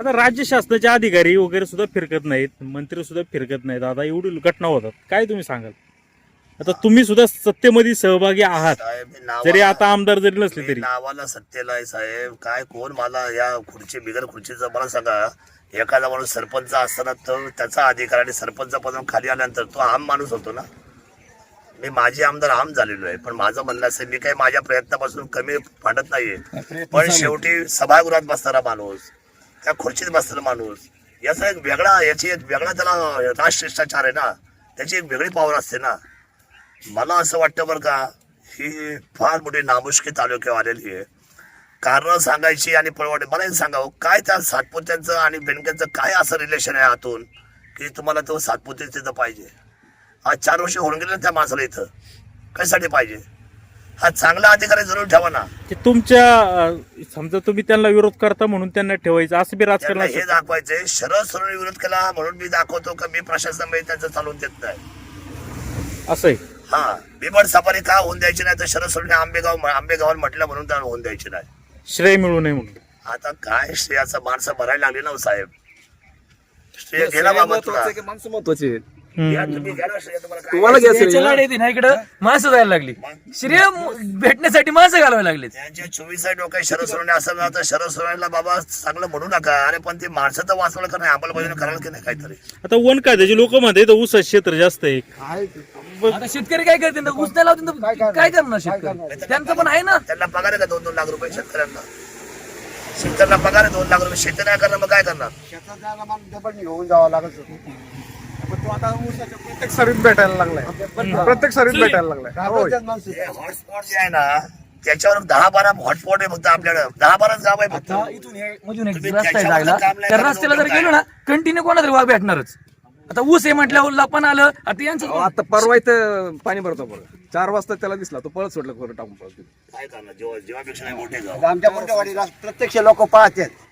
आता राज्य शासनाचे अधिकारी वगैरे सुद्धा फिरकत नाहीत मंत्री सुद्धा फिरकत नाहीत. आता एवढी घटना होतात. काय तुम्ही सांगाल? आता तुम्ही सुद्धा सत्तेमध्ये सहभागी आहात. साहेब मी नावा- जरी आता आमदार जरी नसले मी तरी. नावाला सत्तेला आहे साहेब. काय कोण मला या खुर्ची बिगर खुर्चीचं मला सांगा. एखादा माणूस सरपंच असताना तर त्याचा अधिकार आणि सरपंच पदावर खाली आल्यानंतर तो आम माणूस होतो ना. मी माझे आमदार आम झालेलो आहे. पण माझं म्हणणं असं मी काही माझ्या प्रयत्नापासून कमी भांडत नाहीये. पण शेवटी सभागृहात बसणारा माणूस त्या खुर्चीत बसणारा माणूस? याचा एक वेगळा याची एक वेगळा त्याला राजशिष्टाचार आहे ना. त्याची एक वेगळी पावर असते ना. मला असं वाटतं बरं का ही फार मोठी नामुष्की तालुक्यावर आलेली आहे. कारण सांगायची आणि पळवाटे मला एक सांगावं हो, काय त्या सातपुत्यांचं आणि बेनक्यांचं काय असं रिलेशन आहे आतून? की तुम्हाला तो सातपुते तिथं पाहिजे. आज चार वर्ष होऊन गेले त्या माणसाला इथं. कशासाठी पाहिजे? हा चांगला अधिकारी जरूर ठेवा ना. ते तुमच्या अं, समजा तुम्ही त्यांना विरोध करता म्हणून त्यांना ठेवायचं असं बी त्यांना राजकारण हे दाखवायचंय शरद सोडून विरोध केला म्हणून मी दाखवतो का मी प्रशासनामध्ये त्यांचं चालवून देत नाही. असं आहे. हा बिबट सफारी का होऊन द्यायची नाही तर शरद सोडून आंबेगाव आंबेगावात म्हटलं म्हणून त्या होऊन द्यायची नाही. श्रेय मिळू नये म्हणून. आता काय श्रेयाचं माणसं भरायला लागली ना हो साहेब. श्रेय गेला बाबा तुला. महत्वाचं माणसं महत्वाची आहेत? तुम्हाला काय तुम्हाला घ्या याच्या श्रेय. लढाईत ना इकडं? माणसं जायला लागली. श्रेय भेटण्यासाठी माणसं घालावी लागली त्यांचे चोवीस डोक्यात शरद सोडणे असं तर शरद सोडण्याला बाबा चांगलं म्हणू नका. अरे पण ते माणसं तर वाचवलं का नाही? अंमलबजावणी करायला की नाही काहीतरी? आता वन कायद्याचे लोक म्हणते ऊस क्षेत्र जास्त आहे. आता शेतकरी काय करतील? ऊस नाही लावतील तर काय करणार? शेतकरी? त्यांचं पण आहे ना. त्यांना पगार आहे का दोन दोन लाख रुपये शेतकऱ्यांना? शेतकऱ्यांना पगार आहे दोन लाख रुपये. शेती नाही करणार मग काय करणार? घेऊन जावं लागत पण तो आता ऊसाच्या प्रत्येक सर्विस भेटायला लागलाय. प्रत्येक सर्विस भेटायला लागलाय. होय. हॉटस्पॉट जे आहे ना त्याच्यावर दहा बारा हॉटस्पॉट आहे फक्त आपल्याकडे. दहा बारा गाव आहे फक्त. आता इथून हे मधून एक तुम्ही रस्ता आहे जायला. त्या रस्त्याला जर गेलो ना कंटिन्यू कोणातरी वाघ भेटणारच. आता ऊस आहे म्हटल्यावर लपण आलं आता यांचं आता परवा इथं पाणी भरतो बघा. चार वाजता त्याला दिसला तो पळत सोडलं खरं टाकून पळत काय करणार? जेव्हा जेव्हापेक्षा नाही मोठे गाव आमच्या मोठ्यावाडीला प्रत्यक्ष लोक पाहतात.